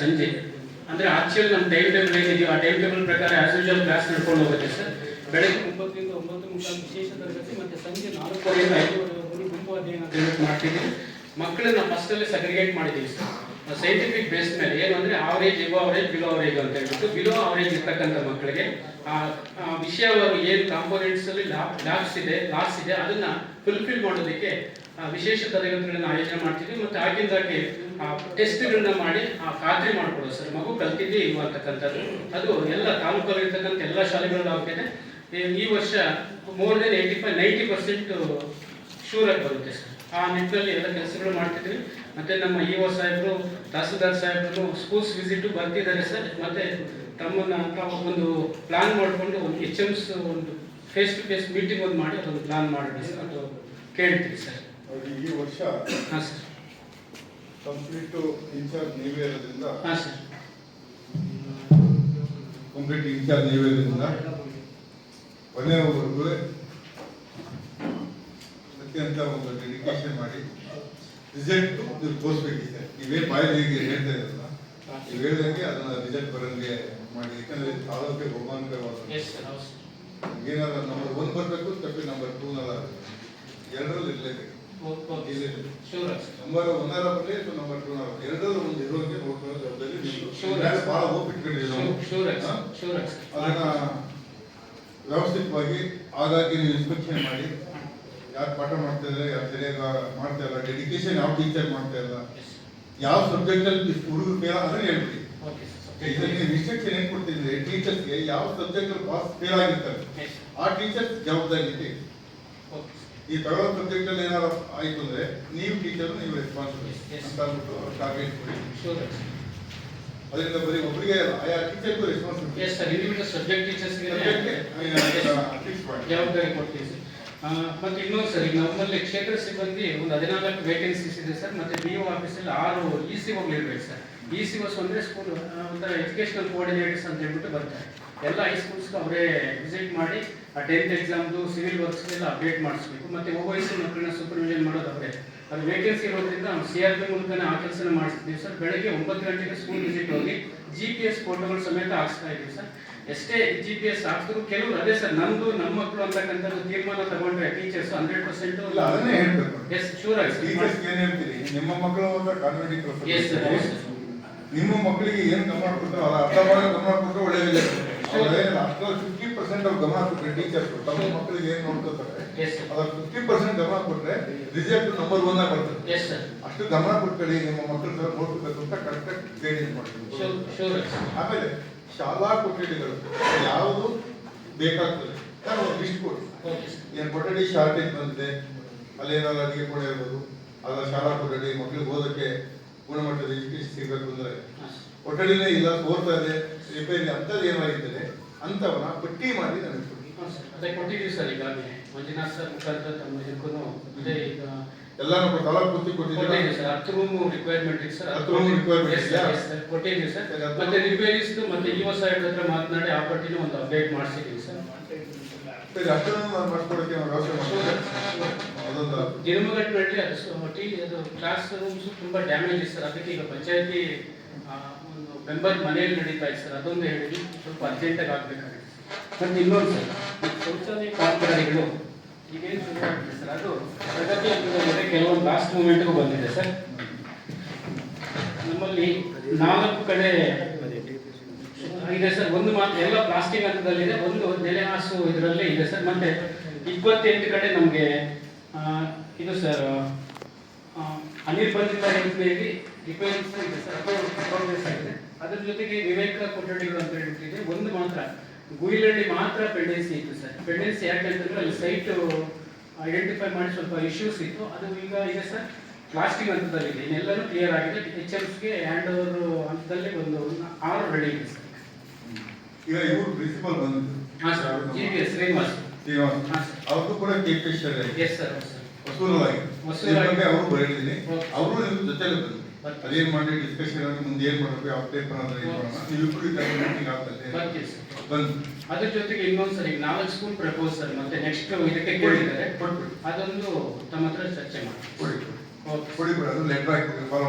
ಸಂಜೆ. ಅಂದ್ರೆ ಆಕ್ಚುಲಿ ನಮ್ಮ ಟೈಮ್ ಟೇಬಲ್ ಏನಿದೆಯೋ ಆ ಟೈಮ್ ಟೇಬಲ್ ಪ್ರಕಾರ ಆಸ್ ಯೂಶಲ್ ಕ್ಲಾಸ್ ನಡ್ಕೊಂಡು ಹೋಗುತ್ತೆ ಸರ್. ಬೆಳಗ್ಗೆ ಒಂಬತ್ತರಿಂದ ಒಂಬತ್ತು ಮುಕ್ಕಾಲು ವಿಶೇಷ ತರಗತಿ, ಮತ್ತೆ ಸಂಜೆ ನಾಲ್ಕುವರೆಯಿಂದ ಐದುವರೆವರೆಗೂ ಗುಂಪು ಅಧ್ಯಯನ ತರಗತಿ ಮಾಡ್ತಿದ್ದೀವಿ ಮಕ್ಕಳನ್ನ ಫಸ್ಟ್ ಅಲ್ಲಿ ಸಗ್ರಿಗೇಟ್ ಮಾಡಿದ್ದೀವಿ ಸರ್. ಸೈಂಟಿಫಿಕ್ ಬೇಸ್ ಮೇಲೆ. ಏನು ಅಂದ್ರೆ ಅವರೇಜ್ ಇವ ಅವರೇಜ್ ಬಿಲೋ ಅವರೇಜ್ ಅಂತ ಹೇಳ್ಬಿಟ್ಟು ಬಿಲೋ ಅವರೇಜ್ ಇರ್ತಕ್ಕಂಥ ಮಕ್ಕಳಿಗೆ ಆ ವಿಷಯ ವಿಷಯವರು ಏನು ಕಾಂಪೋನೆಂಟ್ಸ್ ಅಲ್ಲಿ ಲ್ಯಾಬ್ಸ್ ಇದೆ ಲಾಸ್ ಇದೆ, ಅದನ್ನ ಫುಲ್ಫಿಲ್ ಮಾಡೋದಕ್ಕೆ ವಿಶೇಷ ತರಗತಿಗಳನ್ನು ಆಯೋಜನೆ ಮಾಡ್ತೀವಿ. ಮತ್ತೆ ಆಗಿಂದಾಗೆ ಟೆಸ್ಟ್ಗಳನ್ನ ಮಾಡಿ ಆ ಖಾತ್ರಿ ಮಾಡ್ಕೊಡೋದು ಸರ್. ಮಗು ಕಲ್ತಿದ್ದೆ ಇಲ್ವಾ ಅಂತಕ್ಕಂಥದ್ದು. ಅದು ಎಲ್ಲ ತಾಲೂಕಲ್ಲಿ ಇರ್ತಕ್ಕಂಥ ಎಲ್ಲ ಶಾಲೆಗಳಲ್ಲಿ ಆಗಿದೆ ಈ- ವರ್ಷ more than eighty five ninety percent sure ಆಗಿ ಬರುತ್ತೆ ಸರ್. ಆ ನಿಟ್ಟಿನಲ್ಲಿ ಎಲ್ಲ ಕೆಲಸಗಳು ಮಾಡ್ತಿದ್ವಿ ಮತ್ತೆ ನಮ್ಮ ಇ ಓ ಸಾಹೇಬರು ತಹಸೀಲ್ದಾರ್ ಸಾಹೇಬರು ಸ್ಕೂಲ್ಸ್ ವಿಸಿಟು ಬರ್ತಿದ್ದಾರೆ ಸರ್. ಮತ್ತೆ ತಮ್ಮನ್ನ ತಾವು ಒಂದು ಪ್ಲಾನ್ ಮಾಡಿಕೊಂಡು ಒಂದು ಎಚ್ ಎಮ್ಸ್ ಒಂದು ಫೇಸ್ ಟು ಫೇಸ್ ಮೀಟಿಂಗ್ ಒಂದು ಮಾಡಿ ಅದೊಂದು ಪ್ಲಾನ್ ಮಾಡಿ ಸರ್. ಅದು ಕೇಳ್ತೀವಿ ಸರ್. ಈ ವರ್ಷ ಹಾಂ ಸರ್. ಕಂಪ್ಲೀಟ್ ಇನ್ಚಾರ್ಜ್ ನೀವೇ ಇರೋದ್ರಿಂದ ಹಾಂ ಸರ್ ಕಂಪ್ಲೀಟ್ ಇನ್ಚಾರ್ಜ್ ನೀವೇ ಇರೋದ್ರಿಂದ ಕೊನೆಯವರೆಗೂ ಅತ್ಯಂತ ಒಂದು ಡೆಡಿಕೇಶನ್ ಮಾಡಿ ರಿಸಲ್ಟ್ ನೀವು ತೋರಿಸ್ಬೇಕಿದೆ. ನೀವೇನು ಬಾಯಿಗೆ ಹೇಳ್ತಾ ಇರಲ್ಲ ನೀವು ಹೇಳಿದಂಗೆ ಅದನ್ನ ರಿಸಲ್ಟ್ ಬರಂಗೆ ಮಾಡಿ. ಯಾಕಂದ್ರೆ ತಾಲೂಕಿಗೆ ಬಹುಮಾನಕರವಾದ ಏನಾರ ನಂಬರ್ ಒನ್ ಬರಬೇಕು ತಪ್ಪಿ ನಂಬರ್ ಟೂ ನಲ್ಲ ಎರಡರಲ್ಲಿ ಇರಲೇಬೇಕು. ನಂಬರ್ ಒನ್ನರ ಬರಲಿ ಅಥವಾ ನಂಬರ್ ಟೂ ನಲ್ಲ ಎರಡರಲ್ಲಿ ಒಂದು ಇರೋಂಗೆ ನೋಡ್ಕೊಳ್ಳೋ ಜವಾಬ್ದಾರಿ ನಿಮ್ದು. Sure. ಮೇಲೆ ಬಹಳ ಓಪಿಟ್ಕೊಂಡಿದ್ದೀವಿ ನಾವು ಅದನ್ನ ವ್ಯವಸ್ಥಿತವಾಗಿ ಆಗಾಗಿ ನೀವು ಇನ್ಸ್ಪೆಕ್ಷನ್ ಮಾಡಿ ಯಾರು ಪಾಠ ಮಾಡ್ತಾ ಇದ್ದಾರೆ ಯಾರು ಸರಿಯಾಗಿ ಮಾಡ್ತಾ ಇಲ್ಲ ಡೆಡಿಕೇಶನ್ ಯಾವ ಟೀಚರ್ ಮಾಡ್ತಾ ಇಲ್ಲ ಯಾವ ಸಬ್ಜೆಕ್ಟ್ ಅಲ್ಲಿ ಹುಡುಗರು ಫೇಲ್ ಆದ್ರೆ ಹೇಳ್ಬಿಡಿ. ನೀವು ಇನ್ಸ್ಟ್ರಕ್ಷನ್ ಏನ್ ಕೊಡ್ತಿದ್ರೆ ಟೀಚರ್ಸ್ಗೆ ಯಾವ ಸಬ್ಜೆಕ್ಟ್ ಪಾಸ್ ಫೇಲ್ ಆಗಿರ್ತಾರೆ? ಆ ಟೀಚರ್ಸ್ ಜವಾಬ್ದಾರಿ ಇದೆ. ಈ ತಗೊಳ್ಳೋ ಸಬ್ಜೆಕ್ಟಲ್ಲಿ ಏನಾದ್ರು ಆಯ್ತು ಅಂದ್ರೆ ನೀವು ಟೀಚರ್ ನೀವು ರೆಸ್ಪಾನ್ಸಿಬಲ್. ಅಂತ ಅಂದ್ಬಿಟ್ಟು ಟಾರ್ಗೆಟ್ ಕೊಡಿ. ಅದರಿಂದ ಬರೀ ಒಬ್ಬರಿಗೆ ಆಯಾ ಟೀಚರ್ಗೂ responsibility yes sir individual subject ಟೀಚರ್ಸ್ಗೆ ಜವಾಬ್ದಾರಿ ಕೊಡ್ತೀವಿ ಸರ್ ಮತ್ತೆ ಇನ್ನೊಂದು ಸರ್ ಈಗ ನಮ್ಮಲ್ಲಿ ಕ್ಷೇತ್ರ ಸಿಬ್ಬಂದಿ ಒಂದು ಹದಿನಾಲ್ಕು ವೇಕೆನ್ಸೀಸ್ ಇದೆ ಸರ್ ಮತ್ತೆ ಬಿ ಒ ಆಫೀಸಲ್ಲಿ ಆರು ಇ ಸಿ ಇರ್ಬೇಕು ಸರ್ ಇ ಸಿ ಒಸ್ ಅಂದರೆ ಸ್ಕೂಲ್ ಒಂಥರ ಎಜುಕೇಷನಲ್ ಕೋಆರ್ಡಿನೇಟರ್ಸ್ ಅಂತ ಹೇಳ್ಬಿಟ್ಟು ಬರ್ತಾರೆ. ಎಲ್ಲ ಹೈಸ್ಕೂಲ್ಸ್ಗೆ ಅವರೇ ವಿಸಿಟ್ ಮಾಡಿ ಆ ಟೆಂತ್ ಎಕ್ಸಾಮ್ದು ಸಿವಿಲ್ ವರ್ಕ್ಸ್ಗೆಲ್ಲ ಅಪ್ಡೇಟ್ ಮಾಡಿಸ್ಬೇಕು. ಮತ್ತೆ ಒ ವೈ ಸಿ ಮಕ್ಕಳನ್ನ ಸೂಪರ್ವಿಷನ್ ಮಾಡೋದು ಅವರೇ. ಅದು ವೇಕೆನ್ಸಿ ಇರೋದ್ರಿಂದ ನಾವು ಸಿ ಆರ್ ಪಿ ಮೂಲಕನೇ ಆ ಕೆಲಸನ ಮಾಡಿಸ್ತಿದ್ದೀವಿ ಸರ್. ಬೆಳಗ್ಗೆ ಒಂಬತ್ತು ಗಂಟೆಗೆ ಸ್ಕೂಲ್ ವಿಸಿಟ್ ಹೋಗಿ ಜಿ ಪಿ ಎಸ್ ಫೋಟೋಗಳು ಸಮೇತ ಹಾಕ್ಸ್ತಾ ಇದ್ದೀವಿ ಸರ್. ಎಷ್ಟೇ ಜಿ ಪಿ ಎಸ್ ಹಾಕಿದ್ರು ಕೆಲವರು ಅದೇ ಸರ್. ನಮ್ಮದು ನಮ್ಮ ಮಕ್ಕಳು ಅಂತಕ್ಕಂಥದ್ದು ತೀರ್ಮಾನ ತಗೊಂಡ್ರೆ teachers hundred percent yes sure ಆಗಿ ನಿಮ್ಮ ಮಕ್ಕಳು ಎಸ್ ಸರ್ ನಿಮ್ಮ ಮಕ್ಕಳಿಗೆ ಏನು ಗಮನ ಕೊಡ್ತಾರೋ ಅರ್ಥ ಭಾಗ ಗಮನ ಕೊಟ್ಟರೆ ಒಳ್ಳೆಯದಿಲ್ಲ ಅಷ್ಟು ಫಿಫ್ಟಿ ಪರ್ಸೆಂಟ್ ಅವ್ರು ಗಮನ ಕೊಟ್ಟರೆ ಟೀಚರ್ಸ್ ತಮ್ಮ ಮಕ್ಕಳಿಗೆ ಏನು ನೋಡ್ಕೋತಾರೆ? ಅದ್ರ ಫಿಫ್ಟಿ ಪರ್ಸೆಂಟ್ ಗಮನ ಕೊಟ್ಟರೆ ರಿಸಲ್ಟ್ ನಂಬರ್ ಒನ್ ಆಗಿ ಬರ್ತದೆ. ಅಷ್ಟು ಗಮನ ಕೊಟ್ಕೊಳ್ಳಿ ನಿಮ್ಮ ಮಕ್ಕಳ ಸರ್ ನೋಡ್ಕೋಬೇಕು ಅಂತ ಕರೆಕ್ಟ್ ಗೈಡೆನ್ಸ್ ಮಾಡ್ತೀವಿ. ಆಮೇಲೆ ಶಾಲಾ ಕೊಠಡಿಗಳು ಯಾವುದು ಬೇಕಾಗ್ತದೆ. ನಾನು ಒಂದು ಲಿಸ್ಟ್ ಕೊಡಿ. ಏನು ಕೊಠಡಿ ಶಾರ್ಟೇಜ್ ಬಂದಿದೆ ಅಲ್ಲಿ ಏನಾದ್ರು ಅಡಿಗೆ ಕೂಡ ಇರ್ಬೋದು ಅಲ್ಲ ಶಾಲಾ ಕೊಠಡಿ ಮಕ್ಕಳಿಗೆ ಓದಕ್ಕೆ ಗುಣಮಟ್ಟದ ಎಜುಕೇಶನ್ ಸಿಗಬೇಕು ಅಂದರೆ ಕೊಠಡಿನೇ ಇಲ್ಲ ಕೋರ್ತಾ ಇದೆ ರಿಪೇರಿ ಅಂಥದ್ದು ಏನಾಗಿದ್ದರೆ ಅಂಥವನ್ನ ಪಟ್ಟಿ ಮಾಡಿ ನನಗೆ ಸರ್. ಅದೇ ಕೊಟ್ಟಿದ್ದೀವಿ ಸರ್ ಈಗಾಗಲೇ. ಮಂಜುನಾಥ್ ಸರ್ ಮುಖಾಂತರ ತಮ್ಮ ಇದಕ್ಕೂ ಅದೇ ಈಗ ಎಲ್ಲಾನು ಕೊಟ್ಟು ತಾಲೂಕು ಪೂರ್ತಿ ಕೊಟ್ಟಿದ್ದೀವಿ ಕೊಟ್ಟಿದ್ದೀರಾ ಸರ್. ಹತ್ತು ರೂಮ್ ರಿಕ್ವೈರ್ಮೆಂಟ್ ಇದೆ ಸರ್. ಹತ್ತು ರೂಮ್ ರಿಕ್ವೈರ್ಮೆಂಟ್ sir. ಕೊಟ್ಟಿದ್ದೀವಿ ಸರ್. ಸರಿ, ಮತ್ತೆ ರಿಪೇರಿಸ್ದು ರಿಪೇರೀಸ್ ಮತ್ತೆ ಇ ಸಾಹೇಬ್ ಹತ್ರ ಮಾತನಾಡಿ ಆ ಪಟ್ಟಿನೂ ಒಂದು ಅಪ್ಡೇಟ್ ಮಾಡಿಸಿದ್ದೀವಿ ಸರ್. ಸರಿ ಅಷ್ಟನ್ನು ನಾನು ನಾವು ವ್ಯವಸ್ಥೆ ಅದೊಂದು ಅದು ಅದು ಕ್ಲಾಸ್ ರೂಮ್ಸ್ ತುಂಬ ಡ್ಯಾಮೇಜ್ ಇದೆ ಸರ್. ಅದಕ್ಕೆ ಈಗ ಪಂಚಾಯತಿ ಒಂದು ಮೆಂಬರ್ ಮನೆಯಲ್ಲಿ ನಡೀತಾ ಇದೆ ಸರ್. ಅದೊಂದು ಹೇಳಿ ಸ್ವಲ್ಪ ಅರ್ಜೆಂಟಾಗಿ ಆಗಬೇಕಾಗಿದೆ ಮತ್ತು ಇನ್ನೊಂದು ಸರ್ ಶೌಚಾಲಯ ಕಾಮಗಾರಿಗಳು ಈಗೇನು ಶುರು ಆಗಿದೆ ಸರ್? ಅದು ಪ್ರಗತಿ ಹಂತದಲ್ಲಿದೆ ಕೆಲವೊಂದು ಲಾಸ್ಟ್ ಮೂಮೆಂಟ್ಗೂ ಬಂದಿದೆ ಸರ್. ನಮ್ಮಲ್ಲಿ ನಾಲ್ಕು ಕಡೆ ಇದೆ ಸರ್. ಒಂದು ಮಾತ್ರ, ಎಲ್ಲ ಪ್ಲಾಸ್ಟಿಕ್ ಹಂತದಲ್ಲಿದೆ. ಒಂದು ನೆಲೆಹಾಸು ಇದರಲ್ಲಿ ಇದೆ ಸರ್. ಮತ್ತೆ ಇಪ್ಪತ್ತೆಂಟು ಕಡೆ ನಮಗೆ ಇದು ಸರ್ ಅನಿರ್ಬಂಧಿತ ಯೋಜನೆಯಲ್ಲಿ ರಿಪೇರಿಸ್ ಇದೆ ಸರ್. ಆಗಿದೆ ಅದ್ರ ಜೊತೆಗೆ ವಿವೇಕ ಕೊಠಡಿಗಳು ಅಂತ ಹೇಳ್ಬಿಟ್ಟಿದೆ. ಒಂದು ಮಾತ್ರ, ಗುಯಿಲಳ್ಳಿ ಮಾತ್ರ ಪೆಂಡೆನ್ಸಿ ಇತ್ತು ಸರ್. ಪೆಂಡೆನ್ಸಿ ಯಾಕೆ ಅಂತಂದ್ರೆ ಅಲ್ಲಿ ಸೈಟ್ ಐಡೆಂಟಿಫೈ ಮಾಡಿ ಸ್ವಲ್ಪ ಇಶ್ಯೂಸ್ ಇತ್ತು. ಅದು ಈಗ ಇದೆ ಸರ್. ಪ್ಲಾಸ್ಟಿಕ್ ಹಂತದಲ್ಲಿದೆ. ಇನ್ನೆಲ್ಲರೂ ಕ್ಲಿಯರ್ ಆಗಿದೆ. ಎಚ್ ಎಮ್ಸ್ಗೆ ಹ್ಯಾಂಡ್ ಓವರ್ ಹಂತದಲ್ಲಿ ಒಂದು ಆರು ರೆಡಿ ಇದೆ ಸರ್. ಈಗ ಇವರು ಪ್ರಿನ್ಸಿಪಲ್ ಬಂದಿದ್ರು. ಹಾಂ sir G S Srinivas. Srinivas. ಹಾಂ ಸರ್ ಅವ್ರದ್ದು ಕೂಡ ಎಸ್ ಸರ್ ವಸೂಲಾಗಿ ಅವರು ಬರೆದಿದ್ದೀನಿ ಅವರು ನಿಮ್ಮ ಜೊತೆಲಿ ಬಂದ್ರು. ಬರ್ತೀನಿ. ಅದೇನ್ ಮಾಡಿ ಡಿಸ್ಕಷನ್ ಆಗಿ ಮುಂದೆ ಏನ್ ಮಾಡಬೇಕು ಯಾವ ಪೇಪರ್ ಅಂತ ಏನ್ ಮಾಡೋಣ ನೀವಿಬ್ರು ಮೀಟಿಂಗ್ ಆಗ್ತದೆ ಬರ್ತೀವಿ ಬಂದು ಅದ್ರ ಜೊತೆಗೆ ಇನ್ನೊಂದು ಸರಿ ನಾಲ್ಕು ಸ್ಕೂಲ್ ಪ್ರಪೋಸಲ್ ಮತ್ತೆ ನೆಕ್ಸ್ಟ್ ಇದಕ್ಕೆ ಕೇಳಿದ್ದಾರೆ. ಅದೊಂದು ತಮ್ಮ ಹತ್ರ ಚರ್ಚೆ ಮಾಡಿ. ಕೊಡಿ ಕೊಡಿ. ಕೊಡಿ ಅದು ಲೆಟರ್ ಹಾಕಿ ಫಾಲೋ